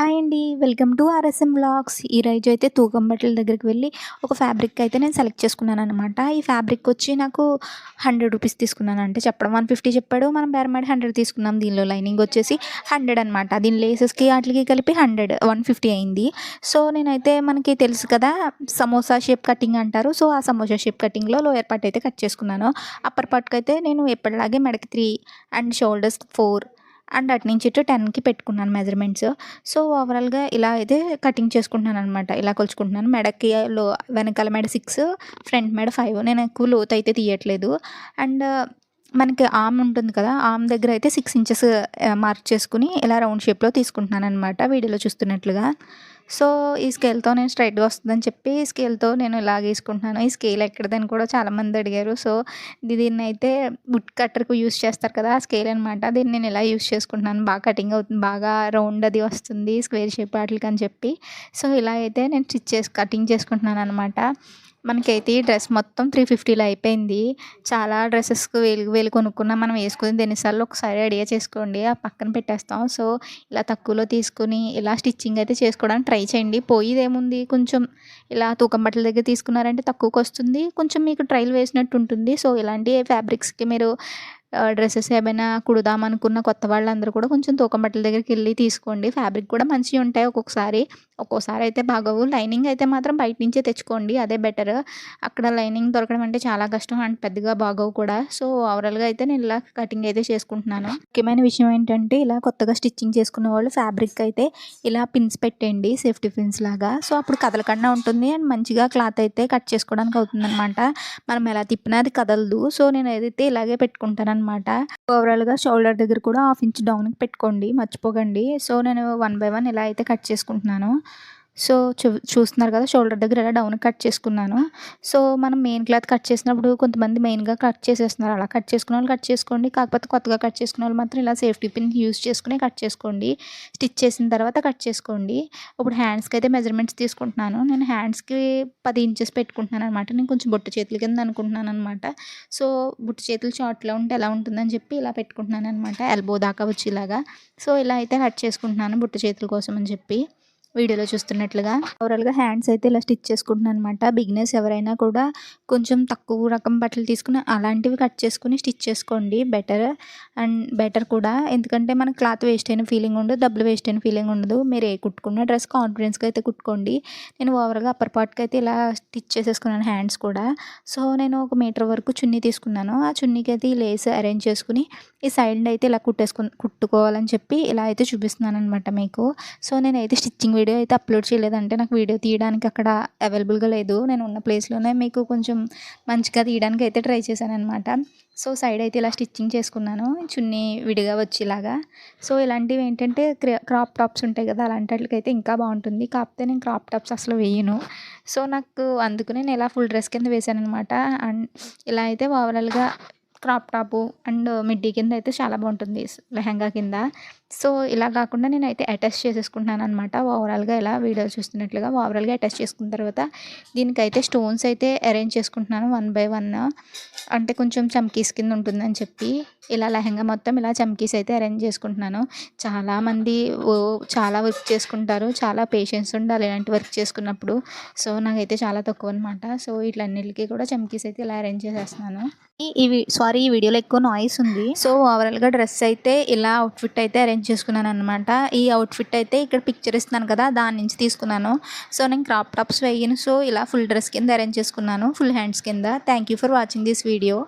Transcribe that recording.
Hi అండి. Welcome to RSM blogs ఈ రోజు అయితే తూకం బట్టల దగ్గరికి వెళ్ళి ఒక ఫ్యాబ్రిక్ అయితే నేను సెలెక్ట్ చేసుకున్నాను అనమాట ఈ ఫ్యాబ్రిక్ వచ్చి నాకు హండ్రెడ్ రూపీస్ తీసుకున్నాను అంటే చెప్పడం వన్ ఫిఫ్టీ చెప్పాడు. మనం బేరమాడి హండ్రెడ్ తీసుకున్నాం. దీనిలో లైనింగ్ వచ్చేసి హండ్రెడ్ అనమాట దీని లేసెస్కి వాటికి కలిపి హండ్రెడ్ వన్ ఫిఫ్టీ అయింది. సో నేనైతే మనకి తెలుసు కదా సమోసా షేప్ కటింగ్ అంటారు. సో ఆ సమోసా షేప్ కటింగ్లో లోయర్ పార్ట్ అయితే కట్ చేసుకున్నాను. అప్పర్ పార్ట్కి అయితే నేను ఎప్పటిలాగే మెడకి three and shoulders four and అటు నుంచి ఇటు టెన్కి పెట్టుకున్నాను మెజర్మెంట్స్. సో ఓవరాల్గా ఇలా అయితే కటింగ్ చేసుకుంటున్నాను అనమాట ఇలా కొలుచుకుంటున్నాను. మెడకి లో వెనకాల మెడ సిక్స్ ఫ్రంట్ మెడ ఫైవ్. నేను ఎక్కువ లోతు అయితే తీయట్లేదు. అండ్ మనకి ఆమ్ ఉంటుంది కదా ఆమ్ దగ్గర అయితే సిక్స్ ఇంచెస్ మార్క్ చేసుకుని ఇలా రౌండ్ షేప్లో తీసుకుంటున్నాను అనమాట వీడియోలో చూస్తున్నట్లుగా. సో ఈ స్కేల్తో నేను స్ట్రైట్గా వస్తుందని చెప్పి ఈ స్కేల్తో నేను ఇలా గీసుకుంటున్నాను. ఈ స్కేల్ ఎక్కడదని కూడా చాలామంది అడిగారు. సో దీన్ని అయితే వుడ్ కట్టర్కు యూస్ చేస్తారు కదా ఆ స్కేల్ అనమాట దీన్ని నేను ఇలా యూస్ చేసుకుంటున్నాను. బాగా కటింగ్ అవుతుంది బాగా రౌండ్ అది వస్తుంది స్క్వేర్ షేప్ వాటికి అని చెప్పి. సో ఇలా అయితే నేను స్టిచ్ చేసి కటింగ్ చేసుకుంటున్నాను అనమాట మనకైతే ఈ డ్రెస్ మొత్తం త్రీ ఫిఫ్టీలో అయిపోయింది. చాలా డ్రెస్సెస్కి వేలు వేలు కొనుక్కున్నా మనం వేసుకుని ఎన్నిసార్లు ఒకసారి ఐడియా చేసుకోండి. ఆ పక్కన పెట్టేస్తాం. సో ఇలా తక్కువలో తీసుకుని ఇలా స్టిచ్చింగ్ అయితే చేసుకోవడానికి ట్రై చేయండి. పోయిది ఏముంది కొంచెం ఇలా తూకం బట్టల దగ్గర తీసుకున్నారంటే తక్కువకి వస్తుంది కొంచెం మీకు ట్రైల్ వేసినట్టు ఉంటుంది. సో ఇలాంటి ఫ్యాబ్రిక్స్కి మీరు డ్రెస్సెస్ ఏమైనా కుడదాం అనుకున్న కొత్త వాళ్ళందరూ కూడా కొంచెం తూకం బట్టల దగ్గరికి వెళ్ళి తీసుకోండి. ఫ్యాబ్రిక్ కూడా మంచిగా ఉంటాయి ఒక్కొక్కసారి. ఒక్కోసారి అయితే బాగోవు. లైనింగ్ అయితే మాత్రం బయట నుంచే తెచ్చుకోండి. అదే బెటర్. అక్కడ లైనింగ్ దొరకడం అంటే చాలా కష్టం అండ్ పెద్దగా బాగోవు కూడా. సో ఓవరాల్గా అయితే నేను ఇలా కటింగ్ అయితే చేసుకుంటున్నాను. ముఖ్యమైన విషయం ఏంటంటే ఇలా కొత్తగా స్టిచ్చింగ్ చేసుకున్న వాళ్ళు ఫ్యాబ్రిక్ అయితే ఇలా పిన్స్ పెట్టండి. సేఫ్టీ పిన్స్ లాగా. సో అప్పుడు కదలకుండా ఉంటుంది అండ్ మంచిగా క్లాత్ అయితే కట్ చేసుకోవడానికి అవుతుందన్నమాట. మనం ఎలా తిప్పినా అది కదలదు. సో నేను ఏదైతే ఇలాగే పెట్టుకుంటాను అనమాట ఓవరాల్గా షోల్డర్ దగ్గర కూడా హాఫ్ ఇంచ్ డౌన్కి పెట్టుకోండి మర్చిపోకండి. సో నేను వన్ బై వన్ ఇలా అయితే కట్ చేసుకుంటున్నాను. సో చూ చూస్తున్నారు కదా షోల్డర్ దగ్గర ఎలా డౌన్ కట్ చేసుకున్నాను. సో మనం మెయిన్ క్లాత్ కట్ చేసినప్పుడు కొంతమంది మెయిన్గా కట్ చేసేస్తున్నారు. అలా కట్ చేసుకున్న వాళ్ళు కట్ చేసుకోండి కాకపోతే కొత్తగా కట్ చేసుకున్న వాళ్ళు మాత్రం ఇలా సేఫ్టీ పిన్ యూస్ చేసుకుని కట్ చేసుకోండి. స్టిచ్ చేసిన తర్వాత కట్ చేసుకోండి. ఇప్పుడు హ్యాండ్స్కి అయితే మెజర్మెంట్స్ తీసుకుంటున్నాను. నేను హ్యాండ్స్కి పది ఇంచెస్ పెట్టుకుంటున్నాను అనమాట నేను కొంచెం బొట్టు చేతుల కింద అనుకుంటున్నాను అనమాట సో బుట్టు చేతులు షార్ట్లో ఉంటే ఎలా ఉంటుందని చెప్పి ఇలా పెట్టుకుంటున్నాను అనమాట ఎల్బో దాకా వచ్చేలాగా. సో ఇలా అయితే కట్ చేసుకుంటున్నాను బుట్టు చేతుల కోసం అని చెప్పి. వీడియోలో చూస్తున్నట్లుగా. ఓవరాల్గా హ్యాండ్స్ అయితే ఇలా స్టిచ్ చేసుకుంటున్నాను అనమాట బిగినర్స్ ఎవరైనా కూడా కొంచెం తక్కువ రకం బట్టలు తీసుకుని అలాంటివి కట్ చేసుకుని స్టిచ్ చేసుకోండి. బెటర్ అండ్ బెటర్ కూడా. ఎందుకంటే మన క్లాత్ వేస్ట్ అయిన ఫీలింగ్ ఉండదు డబ్బులు వేస్ట్ అయిన ఫీలింగ్ ఉండదు. మీరు ఏ కుట్టుకున్న డ్రెస్ కాన్ఫిడెన్స్గా అయితే కుట్టుకోండి. నేను ఓవరాల్గా అప్పర్ పార్ట్కి అయితే ఇలా స్టిచ్ చేసేసుకున్నాను హ్యాండ్స్ కూడా. సో నేను ఒక మీటర్ వరకు చున్నీ తీసుకున్నాను. ఆ చున్నీకి అయితే ఈ లేస్ అరేంజ్ చేసుకుని ఈ సైడ్ అయితే ఇలా కుట్టేసుకు కుట్టుకోవాలని చెప్పి ఇలా అయితే చూపిస్తున్నాను అనమాట మీకు. సో నేనైతే స్టిచ్చింగ్ వీడియో అయితే అప్లోడ్ చేయలేదంటే నాకు వీడియో తీయడానికి అక్కడ అవైలబుల్గా లేదు. నేను ఉన్న ప్లేస్లోనే మీకు కొంచెం మంచిగా తీయడానికి అయితే ట్రై చేశాను అనమాట సో సైడ్ అయితే ఇలా స్టిచ్చింగ్ చేసుకున్నాను. చున్నీ విడిగా వచ్చేలాగా. సో ఇలాంటివి ఏంటంటే క్రాప్ టాప్స్ ఉంటాయి కదా అలాంటి అయితే ఇంకా బాగుంటుంది. కాకపోతే నేను క్రాప్ టాప్స్ అసలు వేయను. సో నాకు అందుకు నేను ఇలా ఫుల్ డ్రెస్ కింద వేసాను అనమాట అండ్ ఇలా అయితే ఓవరాల్గా క్రాప్ టాపు అండ్ మిడ్డీ కింద అయితే చాలా బాగుంటుంది లెహంగా కింద. సో ఇలా కాకుండా నేనైతే అటాచ్ చేసేసుకుంటున్నాను అనమాట ఓవరాల్గా ఇలా వీడియో చూస్తున్నట్లుగా ఓవరాల్గా అటాచ్ చేసుకున్న తర్వాత దీనికైతే స్టోన్స్ అయితే అరేంజ్ చేసుకుంటున్నాను వన్ బై వన్. అంటే కొంచెం చమ్కీస్ కింద ఉంటుందని చెప్పి ఇలా లెహంగా మొత్తం ఇలా చమ్కీస్ అయితే అరేంజ్ చేసుకుంటున్నాను. చాలామంది చాలా వర్క్ చేసుకుంటారు. చాలా పేషెన్స్ ఉండాలి ఇలాంటి వర్క్ చేసుకున్నప్పుడు. సో నాకైతే చాలా తక్కువ అనమాట సో ఇట్లన్నిటికీ కూడా చమ్కీస్ అయితే ఇలా అరేంజ్ చేసేస్తున్నాను. ఈ సారీ ఈ వీడియోలో ఎక్కువ నాయిస్ ఉంది. సో ఓవరాల్గా డ్రెస్ అయితే ఇలా అవుట్ఫిట్ అయితే అరేంజ్ చేసుకున్నాను అనమాట ఈ అవుట్ఫిట్ అయితే ఇక్కడ పిక్చర్ ఇస్తున్నాను కదా దాని నుంచి తీసుకున్నాను. సో నేను క్రాప్ టాప్స్ వేయను. సో ఇలా ఫుల్ డ్రెస్ కింద అరేంజ్ చేసుకున్నాను. ఫుల్ హ్యాండ్స్ కింద. Thank you for watching this video